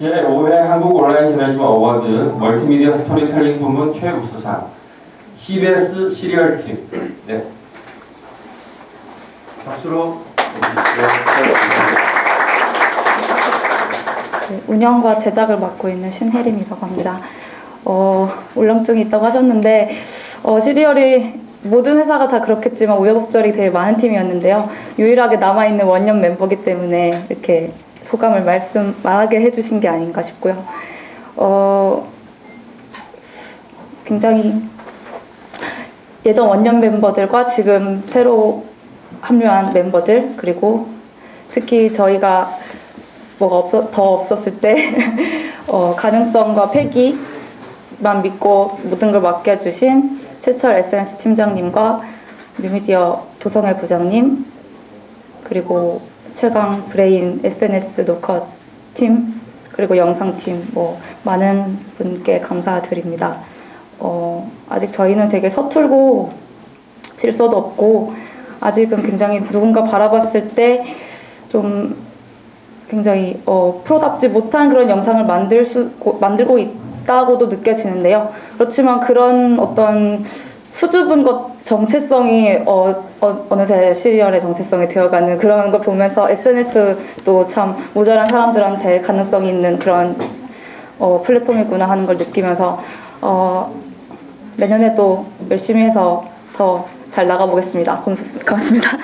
제5회 한국 온라인 저널리즘 어워드 멀티미디어 스토리텔링 부문 최우수상 CBS 시리얼 팀. 네. 박수로 네, 운영과 제작을 맡고 있는 신혜림이라고 합니다. 어, 울렁증이 있다고 하셨는데 어, 시리얼이 모든 회사가 다 그렇겠지만 우여곡절이 되게 많은 팀이었는데요. 유일하게 남아있는 원년 멤버기 때문에 이렇게 소감을 말씀 말하게 해주신 게 아닌가 싶고요. 어, 굉장히 예전 원년 멤버들과 지금 새로 합류한 멤버들 그리고 특히 저희가 뭐가 없어, 더 없었을 때 어, 가능성과 패기만 믿고 모든 걸 맡겨주신 최철 SNS 팀장님과 뉴미디어 조성애 부장님 그리고 최강 브레인 SNS 노컷 팀 그리고 영상팀 뭐 많은 분께 감사드립니다. 어, 아직 저희는 되게 서툴고 질서도 없고 아직은 굉장히 누군가 바라봤을 때 좀 굉장히 어, 프로답지 못한 그런 영상을 만들 수, 고- 만들고 있다고도 느껴지는데요. 그렇지만 그런 어떤 수줍은 것 정체성이 어, 어, 어느새 시리얼의 정체성이 되어가는 그런 걸 보면서 SNS도 참 모자란 사람들한테 가능성이 있는 그런 어, 플랫폼이구나 하는 걸 느끼면서 어, 내년에도 열심히 해서 더 잘 나가보겠습니다. 고맙습니다.